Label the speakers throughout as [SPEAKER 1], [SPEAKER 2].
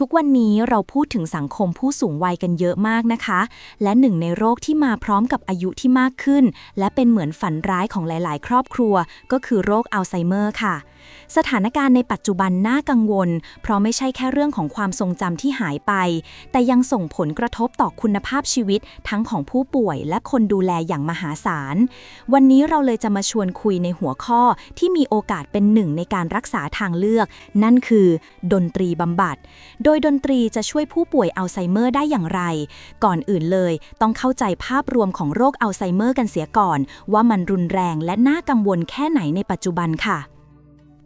[SPEAKER 1] ทุกวันนี้เราพูดถึงสังคมผู้สูงวัยกันเยอะมากนะคะ และหนึ่งในโรคที่มาพร้อมกับอายุที่มากขึ้น และเป็นเหมือนฝันร้ายของหลาย ๆ ครอบครัว ก็คือโรคอัลไซเมอร์ค่ะ สถานการณ์ในปัจจุบันน่ากังวล เพราะไม่ใช่แค่เรื่องของความทรงจำที่หายไป แต่ยังส่งผลกระทบต่อคุณภาพชีวิตทั้งของผู้ป่วยและคนดูแลอย่างมหาศาล วันนี้เราเลยจะมาชวนคุยในหัวข้อที่มีโอกาสเป็นหนึ่งในการรักษาทางเลือก นั่นคือ ดนตรีบำบัด โดยดนตรีจะช่วยผู้ป่วยอัลไซเมอร์ได้อย่างไร ก่อนอื่นเลย ต้องเข้าใจภาพรวมของโรคอัลไซเมอร์กันเสียก่อน ว่ามันรุนแรงและน่ากังวลแค่ไหนในปัจจุบันค่ะ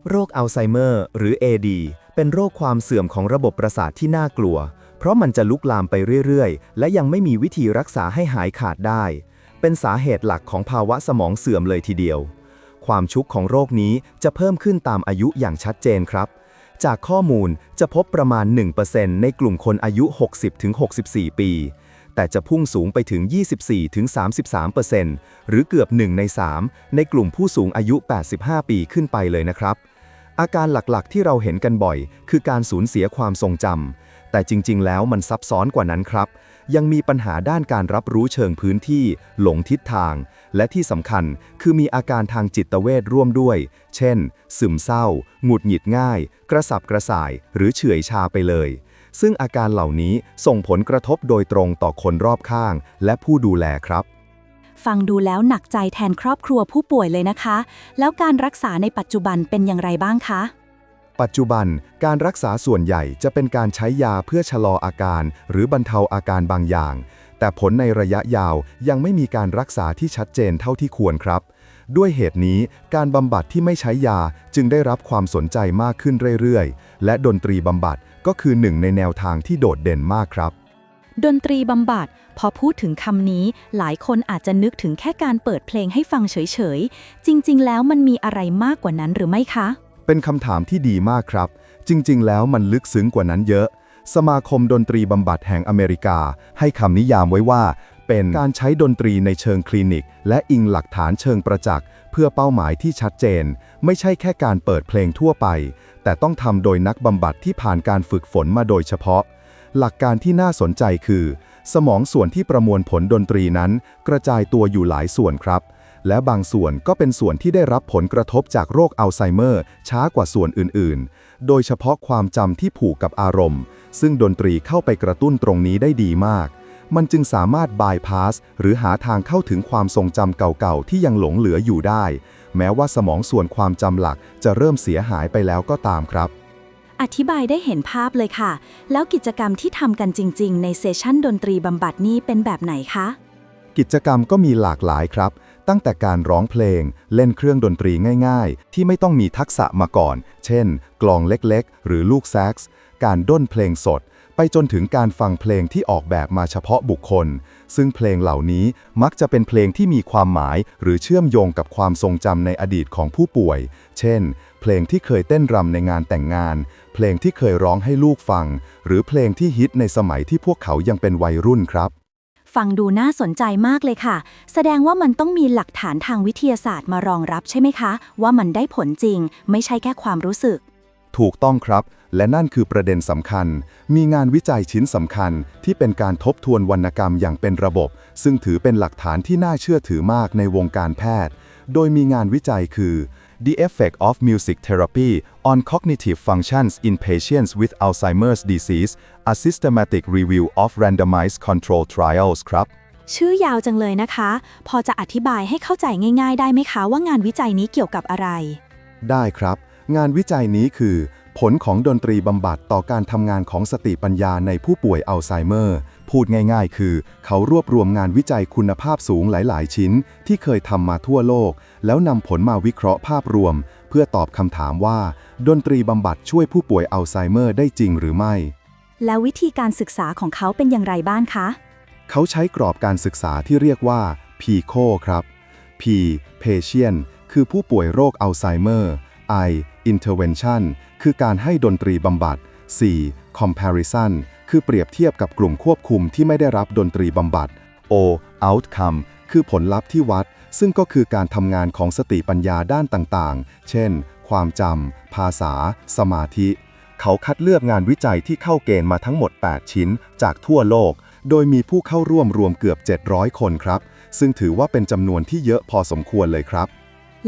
[SPEAKER 2] โรคอัลไซเมอร์หรือ AD เป็นโรคความเสื่อมของระบบประสาทที่น่ากลัว เพราะมันจะลุกลามไปเรื่อยๆ และยังไม่มีวิธีรักษาให้หายขาดได้ เป็นสาเหตุหลักของภาวะสมองเสื่อมเลยทีเดียว ความชุกของโรคนี้จะเพิ่มขึ้นตามอายุอย่างชัดเจนครับ จากข้อมูลจะพบประมาณ 1%ในกลุ่มคนอายุ 60-64 ปี แต่จะพุ่งสูงไปถึง 24-33%หรือเกือบ 1 ใน 3 ในกลุ่มผู้สูงอายุ 85 ปีขึ้นไปเลยนะครับ อาการหลักๆที่เราเห็นกันบ่อย คือการสูญเสียความทรงจำแต่จริง ๆ แล้วมันซับซ้อนกว่านั้นครับ ยังมีปัญหาด้านการรับรู้เชิงพื้นที่ หลงทิศทาง และที่สำคัญคือมีอาการทางจิตเวชร่วมด้วย เช่น ซึมเศร้า หงุดหงิดง่าย กระสับกระส่าย หรือเฉื่อยชาไปเลย ซึ่งอาการเหล่านี้ส่งผลกระทบโดยตรงต่อคนรอบข้าง และผู้ดูแลครับ
[SPEAKER 1] ฟังดูแล้วหนักใจแทนครอบครัวผู้ป่วยเลยนะคะ แล้วการรักษาในปัจจุบันเป็นอย่างไรบ้างคะ
[SPEAKER 2] ปัจจุบันการรักษาส่วนใหญ่จะเป็นการใช้ยาเพื่อชะลออาการ หรือบรรเทาอาการบางอย่าง แต่ผลในระยะยาวยังไม่มีการรักษาที่ชัดเจนเท่าที่ควรครับ ด้วยเหตุนี้การบำบัดที่ไม่ใช้ยาจึงได้รับความสนใจมากขึ้นเรื่อยๆ และดนตรีบำบัดก็คือหนึ่งในแนวทางที่โดดเด่นมากครับ
[SPEAKER 1] ดนตรีบำบัด พอพูดถึงคำนี้ หลายคนอาจจะนึกถึงแค่การเปิดเพลงให้ฟังเฉยๆ จริงๆ แล้วมันมีอะไรมากกว่านั้นหรือไม่คะ
[SPEAKER 2] เป็นคำถามที่ดีมากครับ จริงๆ แล้วมันลึกซึ้งกว่านั้นเยอะสมาคมดนตรีบำบัดแห่งอเมริกา ให้คำนิยามไว้ว่า เป็นการใช้ดนตรีในเชิงคลินิก และอิงหลักฐานเชิงประจักษ์ เพื่อเป้าหมายที่ชัดเจน ไม่ใช่แค่การเปิดเพลงทั่วไป แต่ต้องทำโดยนักบำบัดที่ผ่านการฝึกฝนมาโดยเฉพาะ หลักการที่น่าสนใจคือ สมองส่วนที่ประมวลผลดนตรีนั้น กระจายตัวอยู่หลายส่วนครับ และบางส่วนก็เป็นส่วนที่ได้รับผลกระทบจากโรคอัลไซเมอร์ ช้ากว่าส่วนอื่น ๆ โดยเฉพาะความจำที่ผูกกับอารมณ์ ซึ่งดนตรีเข้าไปกระตุ้นตรงนี้ได้ดีมาก มันจึงสามารถบายพาสหรือหาทางเข้าถึงความทรงจำเก่าๆ ที่ยังหลงเหลืออยู่ได้ แม้ว่าสมองส่วนความจำหลักจะเริ่มเสียหายไปแล้วก็ตามครับ
[SPEAKER 1] อธิบายได้เห็นภาพเลยค่ะ แล้วกิจกรรมที่ทำกันจริง ๆ ในเซสชั่นดนตรีบำบัดนี่เป็นแบบไหนคะ
[SPEAKER 2] กิจกรรมก็มีหลากหลายครับ ตั้งแต่การร้องเพลง เล่นเครื่องดนตรีง่าย ๆ ที่ไม่ต้องมีทักษะมาก่อน เช่น กลองเล็กๆ หรือลูกแซกซ์ การด้นเพลงสด ไปจนถึงการฟังเพลงที่ออกแบบมาเฉพาะบุคคล ซึ่งเพลงเหล่านี้มักจะเป็นเพลงที่มีความหมาย หรือเชื่อมโยงกับความทรงจำในอดีตของผู้ป่วย เช่น เพลงที่เคยเต้นรำในงานแต่งงาน เพลงที่เคยร้องให้ลูกฟัง หรือเพลงที่ฮิตในสมัยที่พวกเขายังเป็นวัยรุ่นครับ
[SPEAKER 1] ฟังดูน่าสนใจมากเลยค่ะ แสดงว่ามันต้องมีหลักฐานทางวิทยาศาสตร์มารองรับใช่ไหมคะ ว่ามันได้ผลจริง ไม่ใช่แค่ความรู้สึก
[SPEAKER 2] ถูกต้องครับ และนั่นคือประเด็นสำคัญ มีงานวิจัยชิ้นสำคัญ ที่เป็นการทบทวนวรรณกรรมอย่างเป็นระบบ ซึ่งถือเป็นหลักฐานที่น่าเชื่อถือมากในวงการแพทย์ โดยมีงานวิจัยคือ The Effect of Music Therapy on Cognitive Functions in Patients with Alzheimer's Disease A Systematic Review of Randomized Control Trials ครับ
[SPEAKER 1] ชื่อยาวจังเลยนะคะ พอจะอธิบายให้เข้าใจง่าย ๆ ได้ไหมคะว่างานวิจัยนี้เกี่ยวกับอะไร
[SPEAKER 2] ได้ครับ งานวิจัยนี้คือ ผลของดนตรีบำบัดต่อการทำงานของสติปัญญาในผู้ป่วยอัลไซเมอร์ พูดง่ายๆ คือ เขารวบรวมงานวิจัยคุณภาพสูงหลายๆ ชิ้น ที่เคยทำมาทั่วโลก แล้วนำผลมาวิเคราะห์ภาพรวม เพื่อตอบคำถามว่า ดนตรีบำบัดช่วยผู้ป่วยอัลไซเมอร์ได้จริงหรือไม่
[SPEAKER 1] แล้ววิธีการศึกษาของเขาเป็นอย่างไรบ้างคะ
[SPEAKER 2] เขาใช้กรอบการศึกษาที่เรียกว่า PICO ครับ P patient คือผู้ป่วยโรคอัลไซเมอร์ I intervention คือการให้ดนตรีบำบัด C comparison คือเปรียบเทียบกับกลุ่มควบคุมที่ไม่ได้รับดนตรีบำบัด O outcome คือผลลัพธ์ที่วัด ซึ่งก็คือการทำงานของสติปัญญาด้านต่างๆ เช่น ความจำ ภาษา สมาธิ เขาคัดเลือกงานวิจัยที่เข้าเกณฑ์มาทั้งหมด 8 ชิ้น จากทั่วโลก โดยมีผู้เข้าร่วมรวมเกือบ 700 คนครับ ซึ่งถือว่าเป็นจำนวนที่เยอะพอสมควรเลยครับ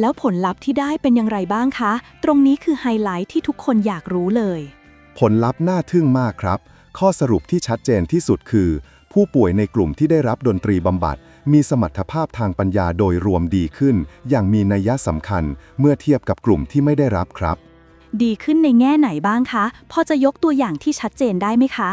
[SPEAKER 1] แล้วผลลัพธ์ที่ได้เป็นอย่างไรบ้างคะ ตรงนี้คือไฮไลท์ที่ทุกคนอยากรู้เลย
[SPEAKER 2] ผลลัพธ์น่าทึ่งมากครับ ข้อสรุปที่ชัดเจนที่สุดคือ ผู้ป่วยในกลุ่มที่ได้รับดนตรีบำบัด มีสมรรถภาพทางปัญญาโดยรวมดีขึ้น อย่างมีนัยสำคัญเมื่อเทียบกับกลุ่มที่ไม่ได้รับครับ
[SPEAKER 1] ดีขึ้นในแง่ไหนบ้างคะ พอจะยกตัวอย่างที่ชัดเจนได้ไหมคะ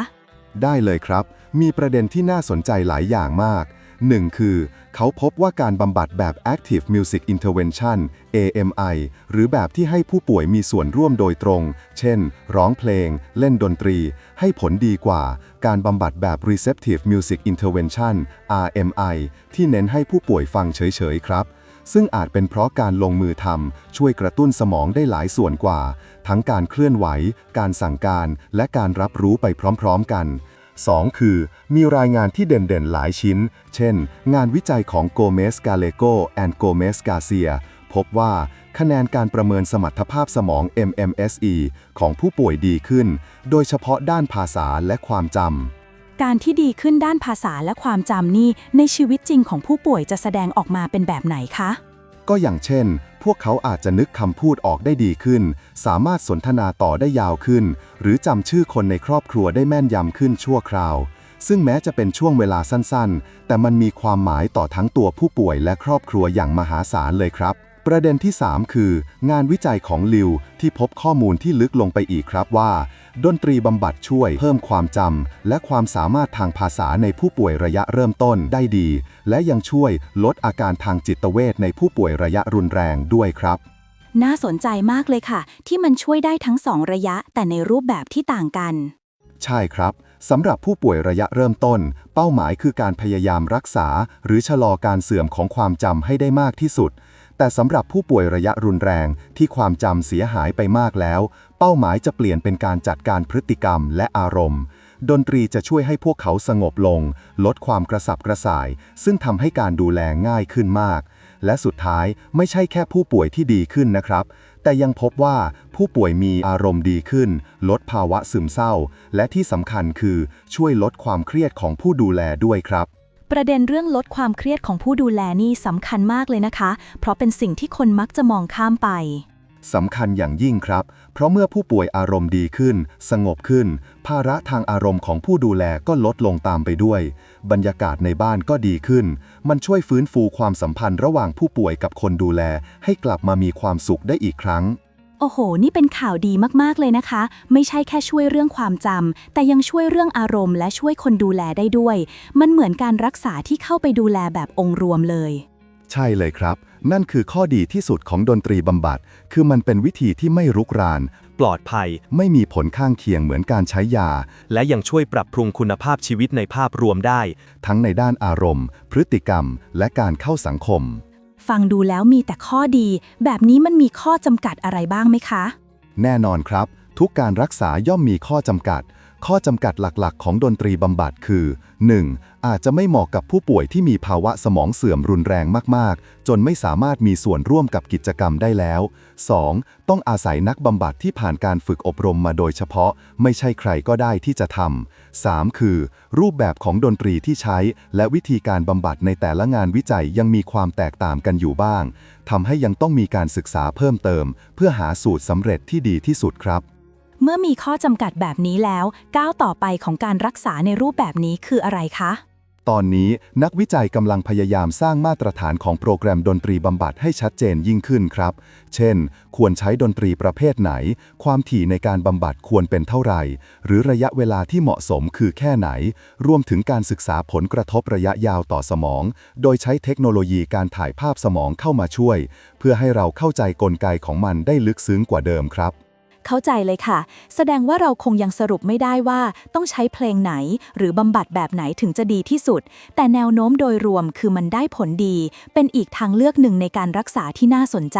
[SPEAKER 2] ได้เลยครับ มีประเด็นที่น่าสนใจหลายอย่างมาก 1. คือ เขาพบว่าการบำบัดแบบ Active Music Intervention AMI หรือแบบที่ให้ผู้ป่วยมีส่วนร่วมโดยตรง เช่น ร้องเพลง เล่นดนตรี ให้ผลดีกว่า การบำบัดแบบ Receptive Music Intervention RMI ที่เน้นให้ผู้ป่วยฟังเฉย ๆ ครับซึ่งอาจเป็นเพราะการลงมือทำช่วยกระตุ้นสมองได้หลายส่วนกว่า ทั้งการเคลื่อนไหว การสั่งการ และการรับรู้ไปพร้อม ๆ กัน 2. คือ มีรายงานที่เด่นๆ หลายชิ้น เช่น งานวิจัยของโกเมสกาเลโกแอนโกเมสกาเซียพบว่าคะแนนการประเมินสมรรถภาพสมอง MMSE ของผู้ป่วยดีขึ้น โดยเฉพาะด้านภาษาและความจำ
[SPEAKER 1] การที่ดีขึ้นด้านภาษาและความจำนี่ในชีวิตจริงของผู้ป่วยจะแสดงออกมาเป็นแบบไหนคะ
[SPEAKER 2] ก็อย่างเช่น พวกเขาอาจจะนึกคำพูดออกได้ดีขึ้น สามารถสนทนาต่อได้ยาวขึ้น หรือจำชื่อคนในครอบครัวได้แม่นยำขึ้นชั่วคราว ซึ่งแม้จะเป็นช่วงเวลาสั้นๆ แต่มันมีความหมายต่อทั้งตัวผู้ป่วยและครอบครัวอย่างมหาศาลเลยครับ ประเด็นที่ 3 คือ งานวิจัยของลิวที่พบข้อมูลที่ลึกลงไปอีกครับว่า ดนตรีบำบัดช่วยเพิ่มความจำและความสามารถทางภาษาในผู้ป่วยระยะเริ่มต้นได้ดี และยังช่วยลดอาการทางจิตเวชในผู้ป่วยระยะรุนแรงด้วยครับ
[SPEAKER 1] น่าสนใจมากเลยค่ะ ที่มันช่วยได้ทั้งสองระยะแต่ในรูปแบบที่ต่างกัน
[SPEAKER 2] ใช่ครับสำหรับผู้ป่วยระยะเริ่มต้น เป้าหมายคือการพยายามรักษา หรือชะลอการเสื่อมของความจำให้ได้มากที่สุด แต่สำหรับผู้ป่วยระยะรุนแรงที่ความจำเสียหายไปมากแล้ว เป้าหมายจะเปลี่ยนเป็นการจัดการพฤติกรรมและอารมณ์ ดนตรีจะช่วยให้พวกเขาสงบลง ลดความกระสับกระส่าย ซึ่งทำให้การดูแลง่ายขึ้นมาก และสุดท้ายไม่ใช่แค่ผู้ป่วยที่ดีขึ้นนะครับ แต่ยังพบว่าผู้ป่วยมีอารมณ์ดีขึ้น ลดภาวะซึมเศร้า และที่สำคัญคือช่วยลดความเครียดของผู้ดูแลด้วยครับ
[SPEAKER 1] ประเด็นเรื่องลดความเครียดของผู้ดูแลนี่สำคัญมากเลยนะคะ เพราะเป็นสิ่งที่คนมักจะมองข้ามไป
[SPEAKER 2] สำคัญอย่างยิ่งครับ เพราะเมื่อผู้ป่วยอารมณ์ดีขึ้น สงบขึ้น ภาระทางอารมณ์ของผู้ดูแลก็ลดลงตามไปด้วย บรรยากาศในบ้านก็ดีขึ้น มันช่วยฟื้นฟูความสัมพันธ์ระหว่างผู้ป่วยกับคนดูแล ให้กลับมามีความสุขได้อีกครั้ง
[SPEAKER 1] โอ้โห นี่เป็นข่าวดีมาก ๆ เลยนะคะ ไม่ใช่แค่ช่วยเรื่องความจำ แต่ยังช่วยเรื่องอารมณ์และช่วยคนดูแลได้ด้วย มันเหมือนการรักษาที่เข้าไปดูแลแบบองค์รวมเลย
[SPEAKER 2] ใช่เลยครับ นั่นคือข้อดีที่สุดของดนตรีบำบัด คือมันเป็นวิธีที่ไม่รุกราน
[SPEAKER 3] ปลอดภัย
[SPEAKER 2] ไม่มีผลข้างเคียงเหมือนการใช้ยา
[SPEAKER 3] และยังช่วยปรับปรุงคุณภาพชีวิตในภาพรวมได้
[SPEAKER 2] ทั้งในด้านอารมณ์ พฤติกรรม และการเข้าสังคม
[SPEAKER 1] ฟังดูแล้วมีแต่ข้อดี แบบนี้มันมีข้อจำกัดอะไรบ้างไหมคะ
[SPEAKER 2] แน่นอนครับ ทุกการรักษาย่อมมีข้อจำกัด ข้อจำกัดหลักๆ ของดนตรีบำบัดคือ 1. อาจจะไม่เหมาะกับผู้ป่วยที่มีภาวะสมองเสื่อมรุนแรงมากๆ จนไม่สามารถมีส่วนร่วมกับกิจกรรมได้แล้ว 2. ต้องอาศัยนักบำบัดที่ผ่านการฝึกอบรมมาโดยเฉพาะ ไม่ใช่ใครก็ได้ที่จะทำ 3. คือ รูปแบบของดนตรีที่ใช้ และวิธีการบำบัดในแต่ละงานวิจัยยังมีความแตกต่างกันอยู่บ้างทำให้ยังต้องมีการศึกษาเพิ่มเติม เพื่อหาสูตรสำเร็จที่ดีที่สุดครับ
[SPEAKER 1] เมื่อมีข้อจำกัดแบบนี้แล้ว ก้าวต่อไปของการรักษาในรูปแบบนี้คืออะไรคะ
[SPEAKER 2] ตอนนี้นักวิจัยกำลังพยายามสร้างมาตรฐานของโปรแกรมดนตรีบำบัดให้ชัดเจนยิ่งขึ้นครับ เช่น ควรใช้ดนตรีประเภทไหน ความถี่ในการบำบัดควรเป็นเท่าไหร่ หรือระยะเวลาที่เหมาะสมคือแค่ไหน รวมถึงการศึกษาผลกระทบระยะยาวต่อสมอง โดยใช้เทคโนโลยีการถ่ายภาพสมองเข้ามาช่วย เพื่อให้เราเข้าใจกลไกของมันได้ลึกซึ้งกว่าเดิมครับ
[SPEAKER 1] เข้าใจเลยค่ะ แสดงว่าเราคงยังสรุปไม่ได้ว่าต้องใช้เพลงไหน หรือบำบัดแบบไหนถึงจะดีที่สุด แต่แนวโน้มโดยรวมคือมันได้ผลดี เป็นอีกทางเลือกหนึ่งในการรักษาที่น่าสนใจ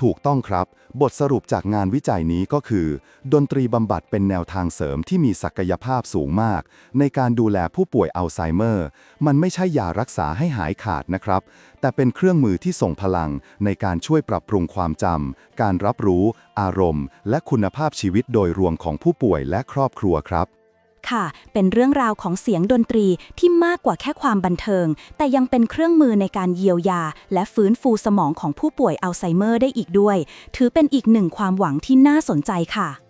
[SPEAKER 2] ถูกต้องครับ บทสรุปจากงานวิจัยนี้ก็คือ ดนตรีบำบัดเป็นแนวทางเสริมที่มีศักยภาพสูงมาก ในการดูแลผู้ป่วยอัลไซเมอร์ มันไม่ใช่ยารักษาให้หายขาดนะครับ แต่เป็นเครื่องมือที่ส่งพลัง ในการช่วยปรับปรุงความจำการรับรู้ อารมณ์ และคุณภาพชีวิตโดยรวมของผู้ป่วยและครอบครัวครับ
[SPEAKER 1] ค่ะ เป็นเรื่องราวของเสียงดนตรีที่มากกว่าแค่ความบันเทิง แต่ยังเป็นเครื่องมือในการเยียวยา และฟื้นฟูสมองของผู้ป่วยอัลไซเมอร์ได้อีกด้วย ถือเป็นอีกหนึ่งความหวังที่น่าสนใจค่ะ